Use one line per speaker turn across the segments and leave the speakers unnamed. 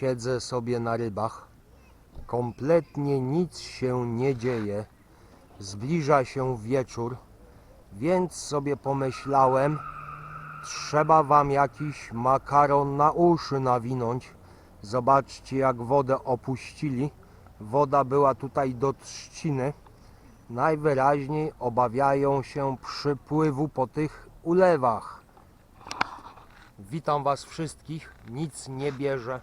Siedzę sobie na rybach. Kompletnie nic się nie dzieje. Zbliża się wieczór, więc sobie pomyślałem, trzeba wam jakiś makaron na uszy nawinąć. Zobaczcie, jak wodę opuścili. Woda była tutaj do trzciny. Najwyraźniej obawiają się przypływu po tych ulewach. Witam Was wszystkich. Nic nie bierze.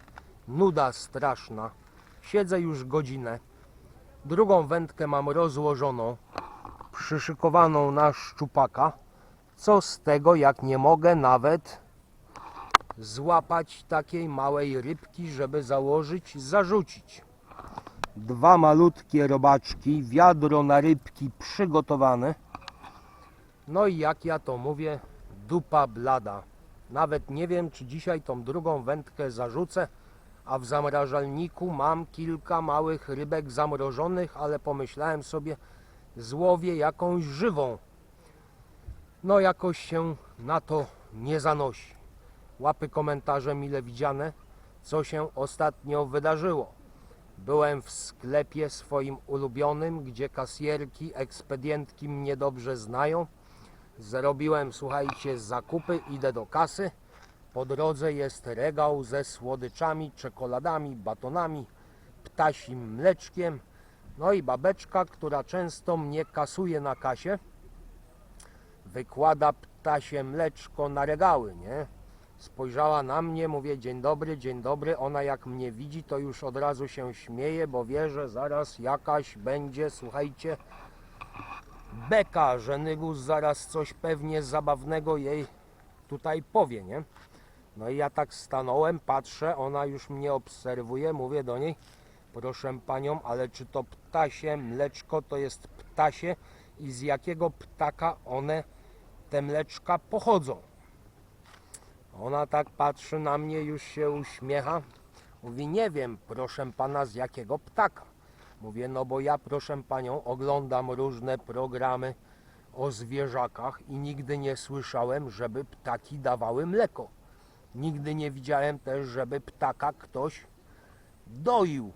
Nuda straszna. Siedzę już godzinę. Drugą wędkę mam rozłożoną, przyszykowaną na szczupaka. Co z tego, jak nie mogę nawet złapać takiej małej rybki, żeby założyć, zarzucić. Dwa malutkie robaczki, wiadro na rybki przygotowane. No i jak ja to mówię, dupa blada. Nawet nie wiem, czy dzisiaj tą drugą wędkę zarzucę, a w zamrażalniku mam kilka małych rybek zamrożonych, ale pomyślałem sobie, złowię jakąś żywą. No jakoś się na to nie zanosi. Łapy komentarze mile widziane, co się ostatnio wydarzyło. Byłem w sklepie swoim ulubionym, gdzie kasjerki, ekspedientki mnie dobrze znają. Zrobiłem, słuchajcie, zakupy, idę do kasy. Po drodze jest regał ze słodyczami, czekoladami, batonami, ptasim mleczkiem. No i babeczka, która często mnie kasuje na kasie, wykłada ptasie mleczko na regały, nie? Spojrzała na mnie, mówię dzień dobry, dzień dobry. Ona jak mnie widzi, to już od razu się śmieje, bo wie, że zaraz jakaś będzie, słuchajcie, beka, że Nygus zaraz coś pewnie zabawnego jej tutaj powie, nie? No i ja tak stanąłem, patrzę, ona już mnie obserwuje, mówię do niej, proszę panią, ale czy to ptasie mleczko to jest ptasie i z jakiego ptaka one, te mleczka pochodzą? Ona tak patrzy na mnie, już się uśmiecha. Mówi, nie wiem, proszę pana, z jakiego ptaka. Mówię, no bo ja, proszę panią, oglądam różne programy o zwierzakach i nigdy nie słyszałem, żeby ptaki dawały mleko. Nigdy nie widziałem też, żeby ptaka ktoś doił.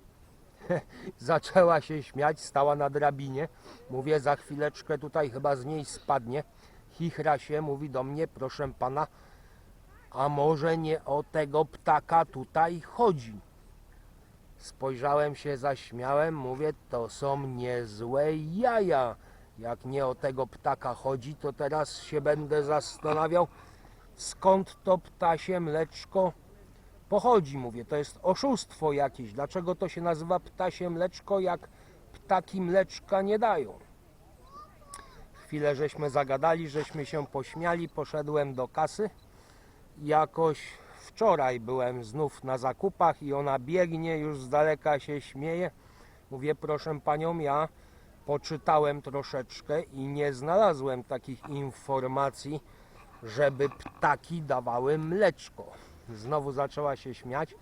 Zaczęła się śmiać, stała na drabinie. Mówię, za chwileczkę tutaj chyba z niej spadnie. Chichra się, mówi do mnie, proszę pana, a może nie o tego ptaka tutaj chodzi? Spojrzałem się, zaśmiałem, mówię, to są niezłe jaja. Jak nie o tego ptaka chodzi, to teraz się będę zastanawiał, skąd to ptasie mleczko pochodzi. Mówię, to jest oszustwo jakieś. Dlaczego to się nazywa ptasie mleczko, jak ptaki mleczka nie dają? Chwilę żeśmy zagadali, żeśmy się pośmiali, poszedłem do kasy. Jakoś wczoraj byłem znów na zakupach i ona biegnie, już z daleka się śmieje. Mówię, proszę panią, ja poczytałem troszeczkę i nie znalazłem takich informacji, żeby ptaki dawały mleczko. Znowu zaczęła się śmiać.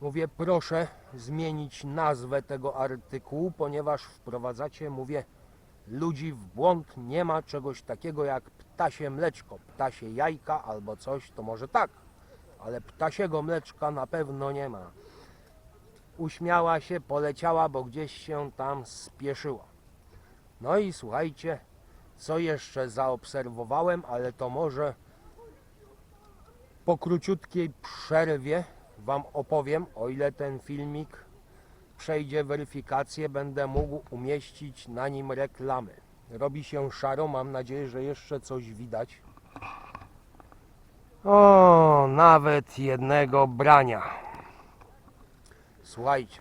Mówię, proszę zmienić nazwę tego artykułu, ponieważ wprowadzacie, mówię, ludzi w błąd. Nie ma czegoś takiego jak ptasie mleczko, ptasie jajka albo coś, to może tak, ale ptasiego mleczka na pewno nie ma. Uśmiała się, poleciała, bo gdzieś się tam spieszyła. No i słuchajcie, co jeszcze zaobserwowałem, ale to może po króciutkiej przerwie Wam opowiem, o ile ten filmik przejdzie weryfikację, będę mógł umieścić na nim reklamy. Robi się szaro, mam nadzieję, że jeszcze coś widać. O, nawet jednego brania. Słuchajcie,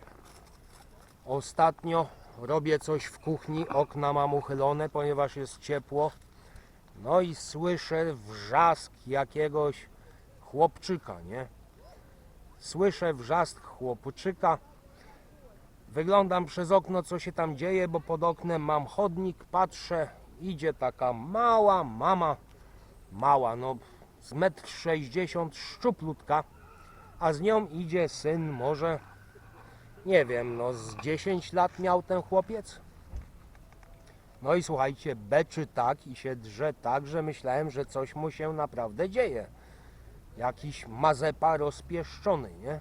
ostatnio robię coś w kuchni, okna mam uchylone, ponieważ jest ciepło. No i słyszę wrzask jakiegoś chłopczyka, nie? Słyszę wrzask chłopczyka. Wyglądam przez okno, co się tam dzieje, bo pod oknem mam chodnik, patrzę, idzie taka mała mama, mała, no z metr sześćdziesiąt, szczuplutka, a z nią idzie syn, może, nie wiem, no z 10 lat miał ten chłopiec. No i słuchajcie, beczy tak i się drze tak, że myślałem, że coś mu się naprawdę dzieje. Jakiś mazepa rozpieszczony, nie?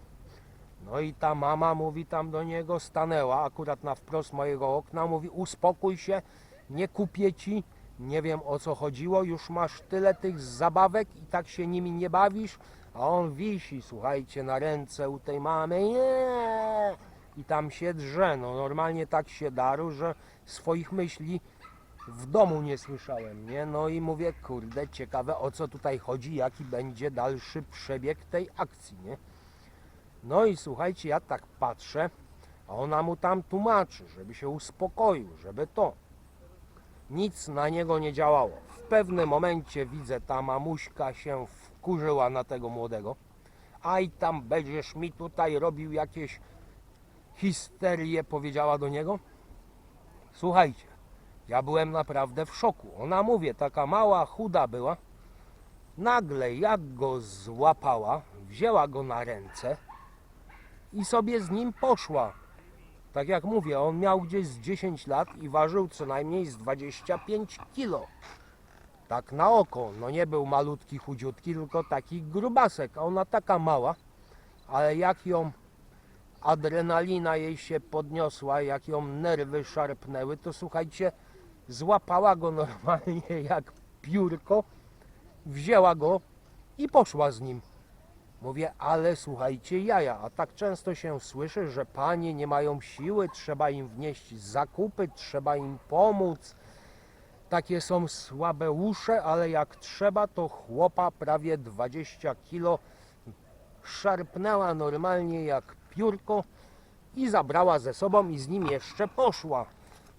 No i ta mama mówi tam do niego, stanęła akurat na wprost mojego okna, mówi uspokój się, nie kupię ci, nie wiem o co chodziło, już masz tyle tych zabawek i tak się nimi nie bawisz, a on wisi, słuchajcie, na ręce u tej mamy, nie! I tam się drze, no normalnie tak się daru, że swoich myśli w domu nie słyszałem, nie? No i mówię, kurde, ciekawe o co tutaj chodzi, jaki będzie dalszy przebieg tej akcji, nie? No i słuchajcie, ja tak patrzę, a ona mu tam tłumaczy, żeby się uspokoił, żeby to. Nic na niego nie działało. W pewnym momencie widzę, ta mamuśka się wkurzyła na tego młodego. A i tam będziesz mi tutaj robił jakieś histerie, powiedziała do niego. Słuchajcie, ja byłem naprawdę w szoku. Ona mówię, taka mała, chuda była. Nagle jak go złapała, wzięła go na ręce i sobie z nim poszła. Tak jak mówię, on miał gdzieś z 10 lat i ważył co najmniej z 25 kilo. Tak na oko, no nie był malutki, chudziutki, tylko taki grubasek, a ona taka mała, ale jak ją adrenalina jej się podniosła, jak ją nerwy szarpnęły, to słuchajcie, złapała go normalnie jak piórko, wzięła go i poszła z nim. Mówię, ale słuchajcie jaja, a tak często się słyszy, że panie nie mają siły, trzeba im wnieść zakupy, trzeba im pomóc. Takie są słabe usze, ale jak trzeba, to chłopa prawie 20 kilo szarpnęła normalnie jak piórko i zabrała ze sobą i z nim jeszcze poszła.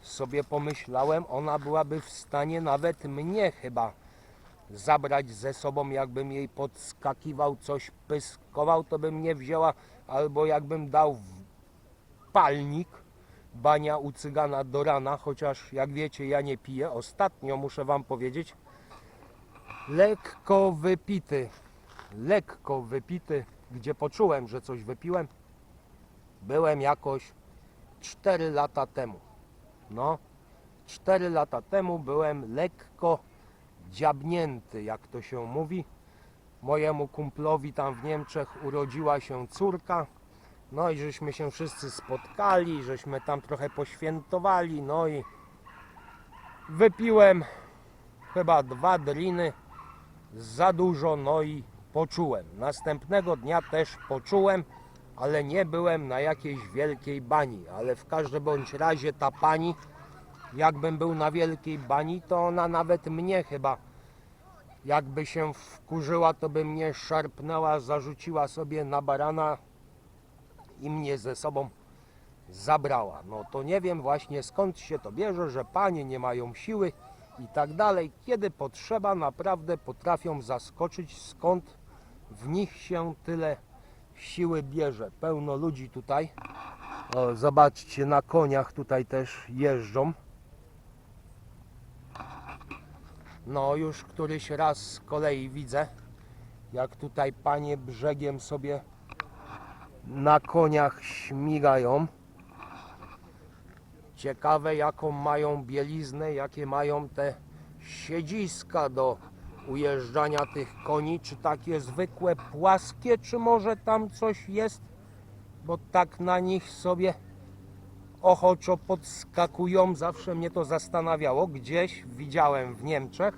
Sobie pomyślałem, ona byłaby w stanie nawet mnie chyba zabrać ze sobą, jakbym jej podskakiwał, coś pyskował, to bym nie wzięła, albo jakbym dał palnik, bania u cygana do rana, chociaż jak wiecie, ja nie piję. Ostatnio muszę wam powiedzieć, lekko wypity, lekko wypity, gdzie poczułem, że coś wypiłem, byłem jakoś 4 lata temu. No, 4 lata temu byłem lekko dziabnięty, jak to się mówi. Mojemu kumplowi tam w Niemczech urodziła się córka. No i żeśmy się wszyscy spotkali, żeśmy tam trochę poświętowali. No i wypiłem chyba dwa driny za dużo, no i poczułem. Następnego dnia też poczułem, ale nie byłem na jakiejś wielkiej bani. Ale w każdym bądź razie ta pani jakbym był na wielkiej bani, to ona nawet mnie chyba, jakby się wkurzyła, to by mnie szarpnęła, zarzuciła sobie na barana i mnie ze sobą zabrała. No to nie wiem właśnie skąd się to bierze, że panie nie mają siły i tak dalej. Kiedy potrzeba, naprawdę potrafią zaskoczyć, skąd w nich się tyle siły bierze. Pełno ludzi tutaj. O, zobaczcie, na koniach tutaj też jeżdżą. No już któryś raz z kolei widzę, jak tutaj panie brzegiem sobie na koniach śmigają. Ciekawe jaką mają bieliznę, jakie mają te siedziska do ujeżdżania tych koni, czy takie zwykłe płaskie, czy może tam coś jest, bo tak na nich sobie ochoczo podskakują. Zawsze mnie to zastanawiało. Gdzieś widziałem w Niemczech.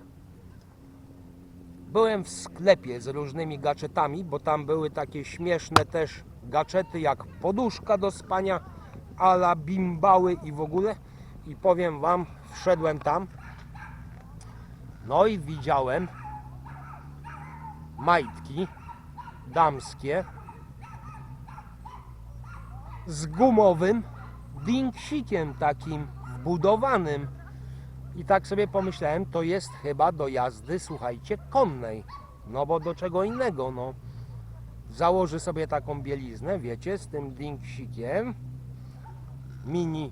Byłem w sklepie z różnymi gadżetami, bo tam były takie śmieszne też gadżety jak poduszka do spania, ala bimbały i w ogóle. I powiem wam, wszedłem tam. No i widziałem majtki damskie z gumowym dinksikiem takim wbudowanym. I tak sobie pomyślałem, to jest chyba do jazdy, słuchajcie, konnej. No bo do czego innego, no. Założy sobie taką bieliznę, wiecie, z tym dinksikiem, mini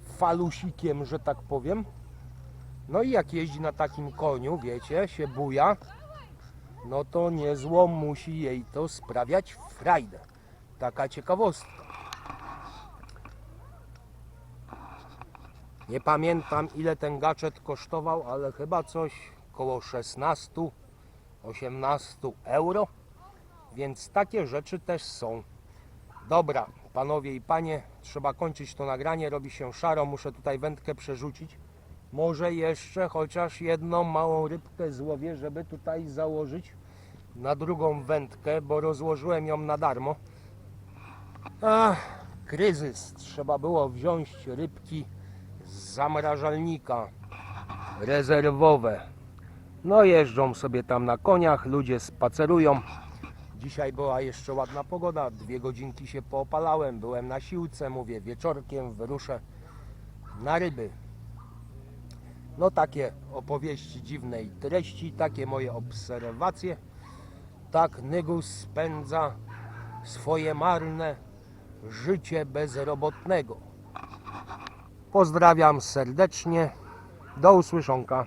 falusikiem, że tak powiem. No i jak jeździ na takim koniu, wiecie, się buja, no to niezłą musi jej to sprawiać frajdę. Taka ciekawostka. Nie pamiętam ile ten gadżet kosztował, ale chyba coś koło 16-18 euro. Więc takie rzeczy też są. Dobra, panowie i panie, trzeba kończyć to nagranie, robi się szaro, muszę tutaj wędkę przerzucić. Może jeszcze chociaż jedną małą rybkę złowię, żeby tutaj założyć na drugą wędkę, bo rozłożyłem ją na darmo. Ach, kryzys. Trzeba było wziąć rybki z zamrażalnika rezerwowe. No jeżdżą sobie tam na koniach, ludzie spacerują. Dzisiaj była jeszcze ładna pogoda, dwie godzinki się poopalałem, byłem na siłce, mówię wieczorkiem wyruszę na ryby. No takie opowieści dziwnej treści, takie moje obserwacje. Tak Nygus spędza swoje marne życie bezrobotnego. Pozdrawiam serdecznie. Do usłyszonka.